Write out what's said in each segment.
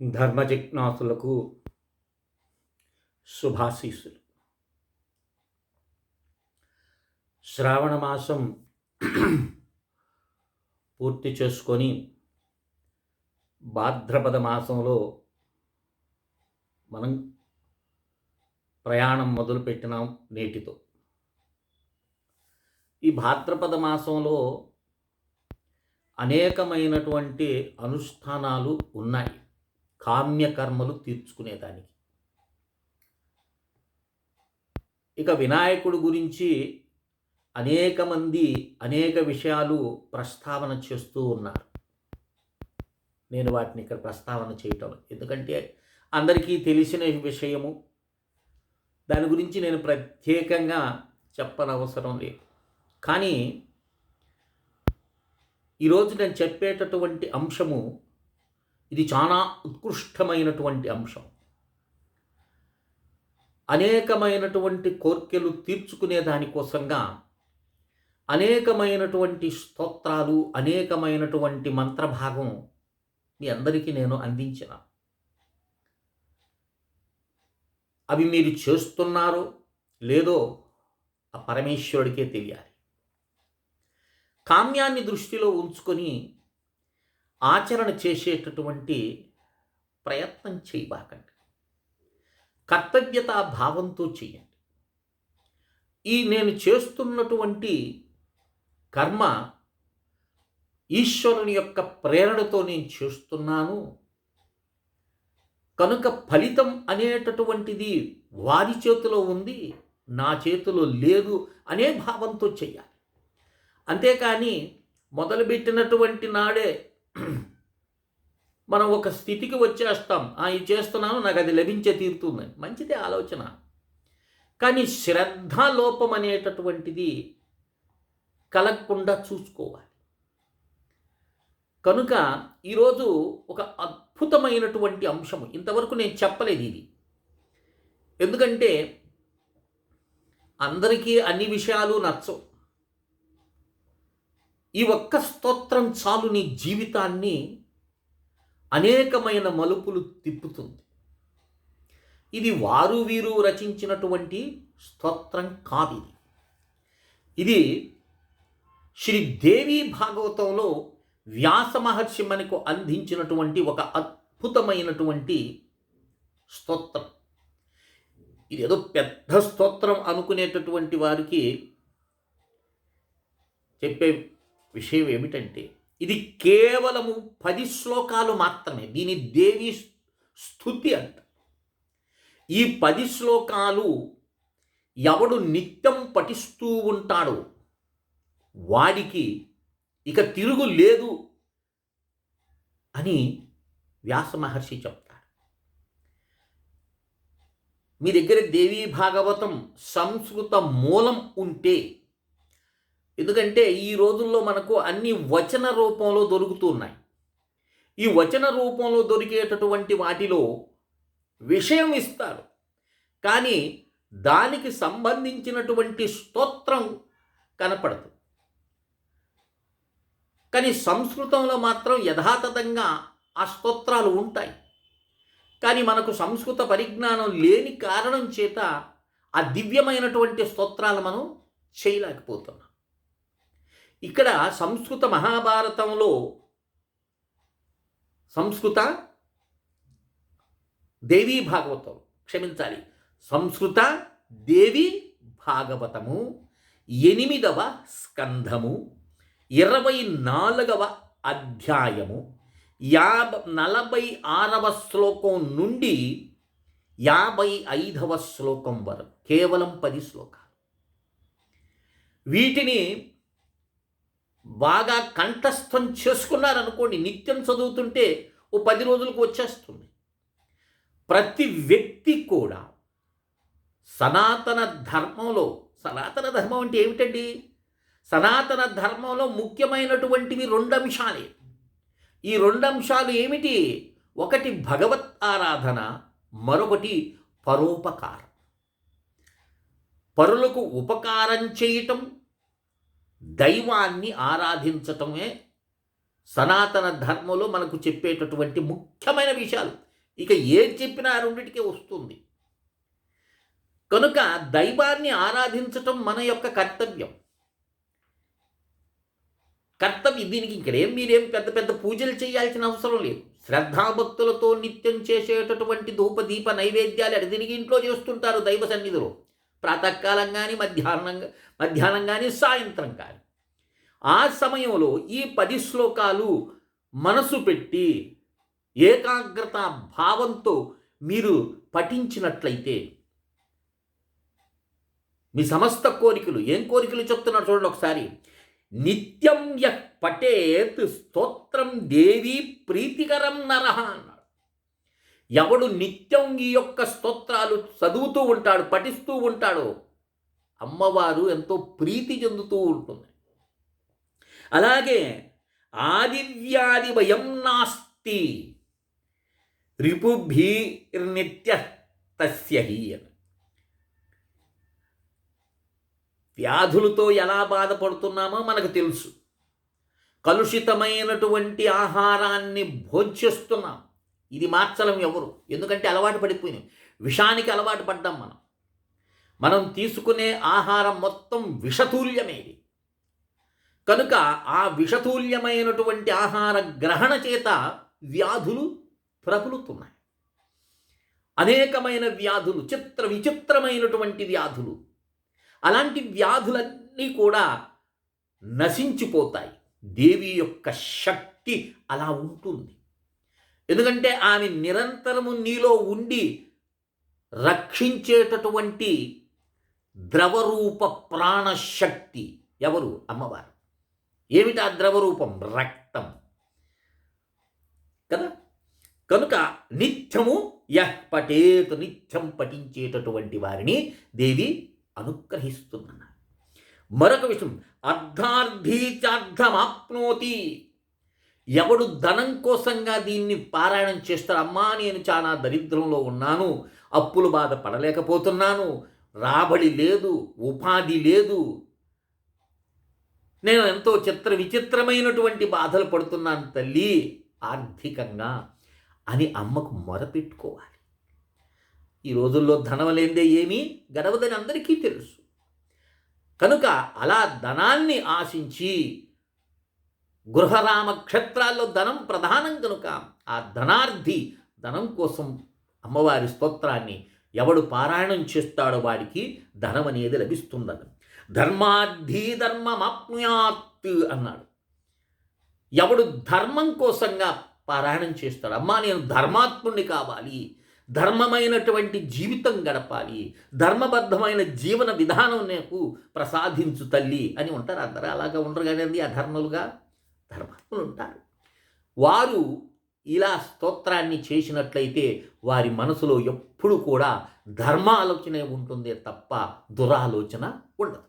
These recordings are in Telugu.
ధర్మజిజ్ఞాసులకు శుభాశీస్సులు. శ్రావణ మాసం పూర్తి చేసుకొని భాద్రపద మాసంలో మనం ప్రయాణం మొదలుపెట్టినాం నేటితో. ఈ భాద్రపద మాసంలో అనేకమైనటువంటి అనుష్ఠానాలు ఉన్నాయి. కామ్యకర్మలు తీర్చుకునేదానికి. ఇక వినాయకుడు గురించి అనేక మంది అనేక విషయాలు ప్రస్తావన చేస్తూ ఉన్నారు. నేను వాటిని ఇక్కడ ప్రస్తావన చేయటం ఎందుకంటే అందరికీ తెలిసిన విషయము. దాని గురించి నేను ప్రత్యేకంగా చెప్పనవసరం లేదు. కానీ ఈరోజు నేను చెప్పేటటువంటి అంశము ఇది చాలా ఉత్కృష్టమైనటువంటి అంశం. అనేకమైనటువంటి కోర్కెలు తీర్చుకునే దానికోసంగా అనేకమైనటువంటి స్తోత్రాలు అనేకమైనటువంటి మంత్రభాగం మీ అందరికీ నేను అందించిన. అవి మీరు చేస్తున్నారో లేదో ఆ పరమేశ్వరుడికే తెలియాలి. కామ్యాన్ని దృష్టిలో ఉంచుకొని ఆచరణ చేసేటటువంటి ప్రయత్నం చేయబాకండి. కర్తవ్యత భావంతో చేయండి. ఈ నేను చేస్తున్నటువంటి కర్మ ఈశ్వరుని యొక్క ప్రేరణతో నేను చేస్తున్నాను. కనుక ఫలితం అనేటటువంటిది వారి చేతిలో ఉంది నా చేతిలో లేదు అనే భావంతో చెయ్యాలి అంతేకాని మొదలుపెట్టినటువంటి నాడే మనం ఒక స్థితికి వచ్చేస్తాం. ఆ ఇది చేస్తున్నాను నాకు అది లభించే తీరుతుందని మంచిదే ఆలోచన. కానీ శ్రద్ధ లోపం అనేటటువంటిది కలగకుండా చూసుకోవాలి. కనుక ఈరోజు ఒక అద్భుతమైనటువంటి అంశము. ఇంతవరకు నేను చెప్పలేదు ఇది. ఎందుకంటే అందరికీ అన్ని విషయాలు నచ్చవు. ఈ ఒక్క స్తోత్రం చాలు నీ జీవితాన్ని అనేకమైన మలుపులు తిప్పుతుంది. ఇది వారు వీరు రచించినటువంటి స్తోత్రం కాదు ఇది. ఇది శ్రీ దేవి భాగవతంలో వ్యాస మహర్షి మనకు అందించినటువంటి ఒక అద్భుతమైనటువంటి స్తోత్రం. ఇది ఏదో పెద్ద స్తోత్రం అనుకునేటటువంటి వారికి చెప్పే విషయం ఏమిటంటే ఇది కేవలము పది శ్లోకాలు మాత్రమే దీని దేవి స్థుతి అంట. ఈ పది శ్లోకాలు ఎవడు నిత్యం పఠిస్తూ ఉంటాడో వాడికి ఇక తిరుగు లేదు అని వ్యాస మహర్షి చెప్తాడు. మీ దగ్గర దేవీ భాగవతం సంస్కృత మూలం ఉంటే ఎందుకంటే ఈ రోజుల్లో మనకు అన్ని వచన రూపంలో దొరుకుతున్నాయి ఈ వచన రూపంలో దొరికేటటువంటి వాటిలో విషయం ఇస్తారు. కానీ దానికి సంబంధించినటువంటి స్తోత్రం కనపడదు. కానీ సంస్కృతంలో మాత్రం యథాతథంగా ఆ స్తోత్రాలు ఉంటాయి. కానీ మనకు సంస్కృత పరిజ్ఞానం లేని కారణం చేత ఆ దివ్యమైనటువంటి స్తోత్రాలు మనం చేయలేకపోతున్నాం. ఇక్కడ సంస్కృత మహాభారతంలో సంస్కృత దేవీ భాగవతం క్షమించాలి. సంస్కృత దేవి భాగవతము ఎనిమిదవ స్కంధము ఇరవై నాలుగవ అధ్యాయము యాభ నలభై ఆరవ శ్లోకం నుండి యాభై ఐదవ శ్లోకం వరకు కేవలం పది శ్లోకాలు. వీటిని బాగా కంఠస్థం చేసుకున్నారనుకోండి నిత్యం చదువుతుంటే ఓ పది రోజులకు వచ్చేస్తుంది. ప్రతి వ్యక్తి కూడా సనాతన ధర్మంలో సనాతన ధర్మం అంటే ఏమిటండి? సనాతన ధర్మంలో ముఖ్యమైనటువంటివి రెండు అంశాలే. ఈ రెండు అంశాలు ఏమిటి? ఒకటి భగవత్ ఆరాధన మరొకటి పరోపకారం. పరులకు ఉపకారం చేయటం దైవాన్ని ఆరాధించటమే సనాతన ధర్మంలో మనకు చెప్పేటటువంటి ముఖ్యమైన విషయాలు. ఇక ఏం చెప్పినా ఆ వస్తుంది. కనుక దైవాన్ని ఆరాధించటం మన యొక్క కర్తవ్యం. కర్తవ్యం దీనికి ఇక్కడేం మీరేం పెద్ద పెద్ద పూజలు చేయాల్సిన అవసరం లేదు. శ్రద్ధాభక్తులతో నిత్యం చేసేటటువంటి ధూప దీప నైవేద్యాలు అది ఇంట్లో చేస్తుంటారు దైవ సన్నిధిలో. ప్రాతకాలం కానీ మధ్యాహ్నం మధ్యాహ్నం కానీ సాయంత్రం కానీ ఆ సమయంలో ఈ పది శ్లోకాలు మనసు పెట్టి ఏకాగ్రత భావంతో మీరు పఠించినట్లయితే మీ సమస్త కోరికలు ఏం కోరికలు చెప్తున్నారు చూడండి ఒకసారి. నిత్యం య పటేత్ స్తోత్రం దేవి ప్రీతికరం నరహ అన్నాడు. ఎవడు నిత్యం ఈ యొక్క స్తోత్రాలు చదువుతూ ఉంటాడు పఠిస్తూ ఉంటాడో అమ్మవారు ఎంతో ప్రీతి చెందుతూ ఉంటుంది. అలాగే ఆదివ్యాధి భయం నాస్తి రిపుభీర్నిత్య తస్య హి అని. వ్యాధులతో ఎలా బాధపడుతున్నామో మనకు తెలుసు. కలుషితమైనటువంటి ఆహారాన్ని భోజ్యస్తున్నాం ఇది మార్చలం ఎవరు? ఎందుకంటే అలవాటు పడిపోయినాం. విషానికి అలవాటు పడ్డాం మనం. మనం తీసుకునే ఆహారం మొత్తం విషతుల్యమేది. కనుక ఆ విషతుల్యమైనటువంటి ఆహార గ్రహణ చేత వ్యాధులు ప్రబలుతున్నాయి. అనేకమైన వ్యాధులు చిత్ర విచిత్రమైనటువంటి వ్యాధులు. అలాంటి వ్యాధులన్నీ కూడా నశించిపోతాయి. దేవి యొక్క శక్తి అలా ఉంటుంది. ఎందుకంటే ఆమె నిరంతరము నీలో ఉండి రక్షించేటటువంటి ద్రవరూప ప్రాణశక్తి. ఎవరు? అమ్మవారు. ఏమిటా ద్రవరూపం? రక్తం. కదా? కనుక నిత్యము యహ్ పఠేత్ నిత్యం పఠించేటటువంటి వారిని దేవి అనుగ్రహిస్తుందన్న మరొక విషయం అర్ధార్థీచార్థమాప్నోతి ఎవడు ధనం కోసంగా దీన్ని పారాయణం చేస్తాడు అమ్మా నేను చాలా దరిద్రంలో ఉన్నాను అప్పులు బాధ పడలేకపోతున్నాను రాబడి లేదు ఉపాధి లేదు. నేను ఎంతో చిత్ర విచిత్రమైనటువంటి బాధలు పడుతున్నాను తల్లి ఆర్థికంగా అని అమ్మకు మొరపెట్టుకోవాలి. ఈ రోజుల్లో ధనం లేదే ఏమీ గడవదని అందరికీ తెలుసు. కనుక అలా ధనాన్ని ఆశించి గృహరామ క్షేత్రాల్లో ధనం ప్రధానం కనుక ఆ ధనార్థి ధనం కోసం అమ్మవారి స్తోత్రాన్ని ఎవడు పారాయణం చేస్తాడో వాడికి ధనం అనేది లభిస్తుందని ధర్మార్థి ధర్మమాప్నుయాత్ అన్నాడు. ఎవడు ధర్మం కోసంగా పారాయణం చేస్తాడు. అమ్మా నేను ధర్మాత్ముణ్ణి కావాలి. ధర్మమైనటువంటి జీవితం గడపాలి. ధర్మబద్ధమైన జీవన విధానం నాకు ప్రసాదించు తల్లి అని ఉంటారు అందరూ. అలాగా ఉండరు కానీ అధర్మలుగా. ధర్మాత్ములు ఉంటారు. వారు ఇలా స్తోత్రాన్ని చేసినట్లయితే వారి మనసులో ఎప్పుడు కూడా ధర్మ ఆలోచనే ఉంటుందే తప్ప దురాలోచన ఉండదు.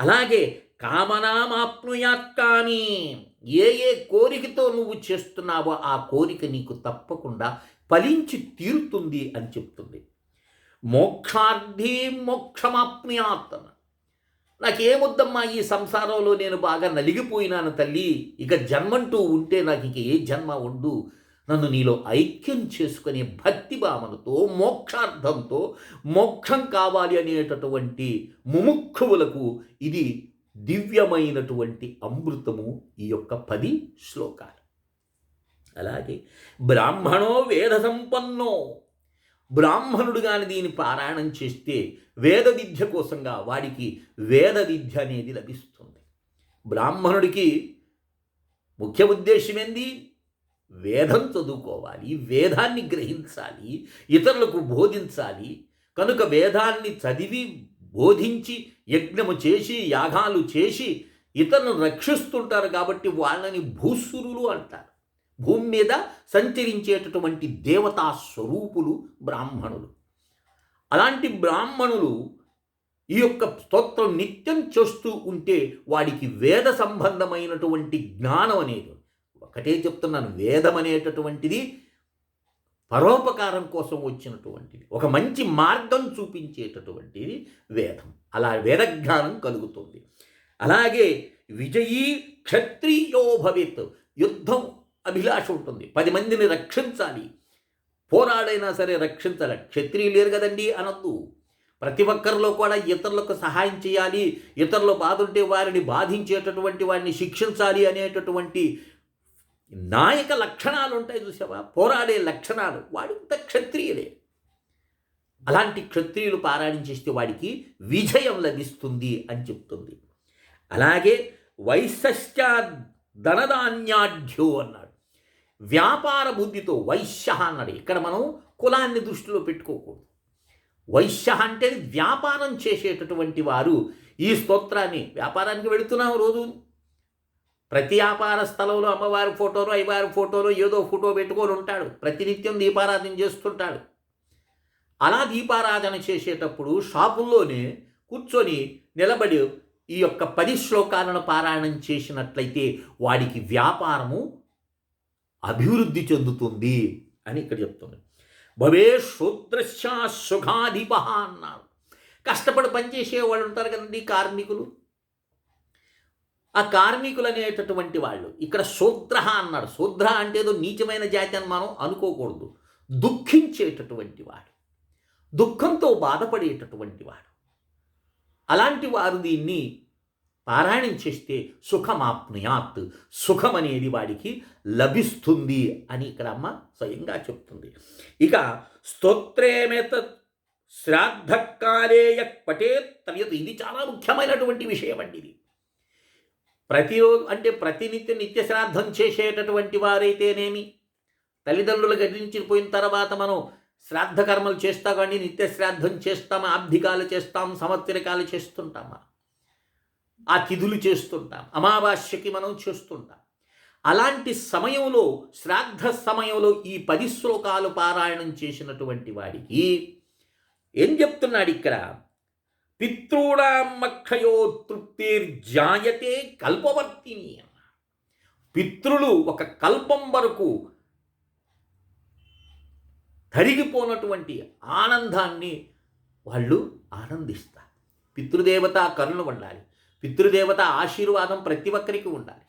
అలాగే కామనామాప్నుయాత్కాని ఏ ఏ కోరికతో నువ్వు చేస్తున్నావో ఆ కోరిక నీకు తప్పకుండా ఫలించి తీరుతుంది అని చెప్తుంది. మోక్షార్థి మోక్షమాప్నుయాత్ నాకేమొద్దమ్మా ఈ సంసారంలో నేను బాగా నలిగిపోయినాను తల్లి. ఇక జన్మంటూ ఉంటే నాకు ఇక ఏ జన్మ ఉండు నన్ను నీలో ఐక్యం చేసుకునే భక్తి భావనతో మోక్షార్థంతో మోక్షం కావాలి అనేటటువంటి ముముక్షువులకు ఇది దివ్యమైనటువంటి అమృతము ఈ యొక్క పది శ్లోకాలు. అలాగే బ్రాహ్మణో వేద సంపన్నో బ్రాహ్మణుడు కానీ దీన్ని పారాయణం చేస్తే వేద విద్య కోసంగా వాడికి వేద విద్య అనేది లభిస్తుంది. బ్రాహ్మణుడికి ముఖ్య ఉద్దేశం ఏంది వేదం చదువుకోవాలి వేదాన్ని గ్రహించాలి ఇతరులకు బోధించాలి. కనుక వేదాన్ని చదివి బోధించి యజ్ఞము చేసి యాగాలు చేసి ఇతరులను రక్షిస్తుంటారు కాబట్టి వాళ్ళని భూసురులు అంటారు. భూమి మీద సంచరించేటటువంటి దేవతా స్వరూపులు బ్రాహ్మణులు. అలాంటి బ్రాహ్మణులు ఈ యొక్క స్తోత్రం నిత్యం చేస్తూ ఉంటే వాడికి వేద సంబంధమైనటువంటి జ్ఞానం అనేది ఒకటే చెప్తున్నాను వేదం అనేటటువంటిది పరోపకారం కోసం వచ్చినటువంటిది ఒక మంచి మార్గం చూపించేటటువంటిది వేదం. అలా వేదజ్ఞానం కలుగుతుంది. అలాగే విజయీ క్షత్రియో భవిత్ యుద్ధం అభిలాష ఉంటుంది. పది మందిని రక్షించాలి. పోరాడైనా సరే రక్షించాలి క్షత్రియులు లేరు కదండి అనద్దు. ప్రతి ఒక్కరిలో కూడా ఇతరులకు సహాయం చేయాలి. ఇతరులు బాధుంటే వారిని బాధించేటటువంటి వారిని శిక్షించాలి అనేటటువంటి నాయక లక్షణాలు ఉంటాయి చూసావా పోరాడే లక్షణాలు. వాడింత క్షత్రియులే. అలాంటి క్షత్రియులు పారాయణించేస్తే వాడికి విజయం లభిస్తుంది అని చెప్తుంది. అలాగే వైశ్య ధనధాన్యాఢ్యో అన్నాడు. వ్యాపార బుద్ధితో వైశ్య అన్నాడు. ఇక్కడ మనం కులాన్ని దృష్టిలో పెట్టుకోకూడదు. వైశ్య అంటే వ్యాపారం చేసేటటువంటి వారు ఈ స్తోత్రాన్ని వ్యాపారానికి వెళుతున్నాం రోజు. ప్రతి వ్యాపార స్థలంలో అమ్మవారి ఫోటోలో అయ్యవారి ఫోటోలో ఏదో ఫోటో పెట్టుకొని ఉంటాడు. ప్రతినిత్యం దీపారాధన చేస్తుంటాడు. అలా దీపారాధన చేసేటప్పుడు షాపుల్లోనే కూర్చొని నిలబడి ఈ యొక్క పది శ్లోకాలను పారాయణం చేసినట్లయితే వాడికి వ్యాపారము అభివృద్ధి చెందుతుంది అని ఇక్కడ చెప్తుంది. భవే శూద్రశ సుఖాధిప అన్నారు. కష్టపడి పనిచేసే వాళ్ళు ఉంటారు కదండి కార్మికులు. ఆ కార్మికులు అనేటటువంటి వాళ్ళు ఇక్కడ శూద్ర అన్నాడు శూద్ర అంటే ఏదో నీచమైన జాతి అని మనం అనుకోకూడదు. దుఃఖించేటటువంటి వాడు. దుఃఖంతో బాధపడేటటువంటి వాడు. అలాంటి వారు దీన్ని పారాయణం చేస్తే సుఖమాప్నుయాత్ సుఖం అనేది వాడికి లభిస్తుంది అని ఇక్కడ అమ్మ స్వయంగా చెప్తుంది. ఇక స్తోత్రేమేత శ్రాద్ధకాలే పటేత్ తవ్యత ఇది చాలా ముఖ్యమైనటువంటి విషయం అండి ఇది. ప్రతిరోజు అంటే ప్రతినిత్యం నిత్య శ్రాద్ధం చేసేటటువంటి వారైతేనేమి? తల్లిదండ్రులు గడించిపోయిన తర్వాత మనం శ్రాద్ధ కర్మలు చేస్తా కానీ నిత్య శ్రాద్ధం చేస్తాం ఆబ్ధికాలు చేస్తాం సంవత్సరికాలు మనం ఆ తిథులు చేస్తుంటాం. అమావాస్యకి మనం చేస్తుంటాం. అలాంటి సమయంలో శ్రాద్ధ సమయంలో ఈ పది శ్లోకాలు పారాయణం చేసినటువంటి వాడికి ఏం చెప్తున్నాడు ఇక్కడ? పితృడామక్షయో తృప్తిర్జాయతే కల్పవర్తిని పితృలు ఒక కల్పం వరకు తరిగిపోనటువంటి ఆనందాన్ని వాళ్ళు ఆనందిస్తారు. పితృదేవత కరుణ ఉండాలి. పితృదేవత ఆశీర్వాదం ప్రతి ఒక్కరికి ఉండాలి.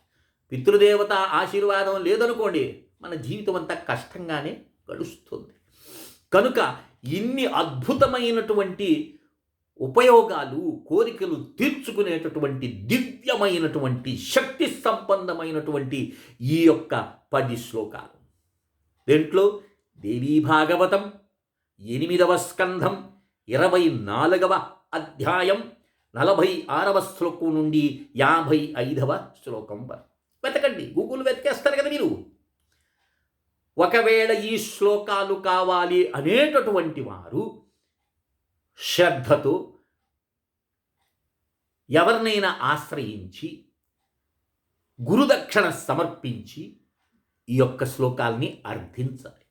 పితృదేవత ఆశీర్వాదం లేదనుకోండి మన జీవితం అంతా కష్టంగానే గడుస్తుంది. కనుక ఇన్ని అద్భుతమైనటువంటి ఉపయోగాలు కోరికలు తీర్చుకునేటటువంటి దివ్యమైనటువంటి శక్తి సంపన్నమైనటువంటి ఈ యొక్క పది శ్లోకాలు. దీంట్లో? దేవీ భాగవతం ఎనిమిదవ స్కంధం ఇరవై నాలుగవ అధ్యాయం నలభై ఆరవ శ్లోకం నుండి యాభై ఐదవ శ్లోకం వరకు. వెతకండి. గూగుల్ వెతికేస్తారు కదా మీరు. ఒకవేళ ఈ శ్లోకాలు కావాలి అనేటటువంటి వారు శ్రద్ధతో ఎవరినైనా ఆశ్రయించి గురుదక్షిణ సమర్పించి ఈ యొక్క శ్లోకాల్ని అర్థించాలి.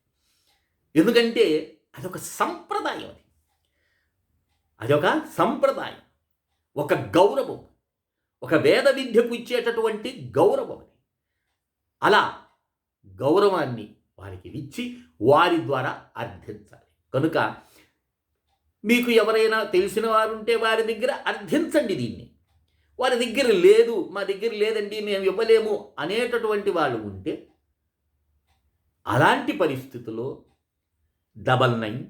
ఎందుకంటే అదొక సంప్రదాయం అది. అదొక సంప్రదాయం. ఒక గౌరవం ఒక వేద విద్యకు ఇచ్చేటటువంటి గౌరవం అలా గౌరవాన్ని వారికి ఇచ్చి వారి ద్వారా అర్థించాలి. కనుక మీకు ఎవరైనా తెలిసిన వారు ఉంటే వారి దగ్గర అర్థించండి దీన్ని. వారి దగ్గర లేదు మా దగ్గర లేదండి మేము ఇవ్వలేము అనేటటువంటి వాళ్ళు ఉంటే అలాంటి పరిస్థితుల్లో double nine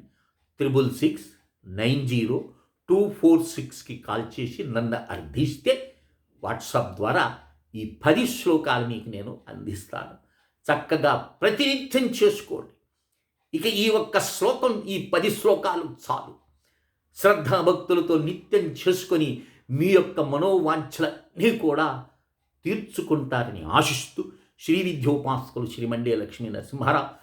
triple six nine zero two four సిక్స్కి కాల్ చేసి నన్ను అర్థిస్తే వాట్సాప్ ద్వారా ఈ పది శ్లోకాలు మీకు నేను అందిస్తాను. చక్కగా ప్రతినిత్యం చేసుకోండి. ఇక ఈ ఒక్క శ్లోకం ఈ పది శ్లోకాలు చాలు. శ్రద్ధాభక్తులతో నిత్యం చేసుకొని మీ యొక్క మనోవాంఛలన్నీ కూడా తీర్చుకుంటారని ఆశిస్తూ శ్రీ విద్యోపాసకులు శ్రీమండే లక్ష్మీ నరసింహారావు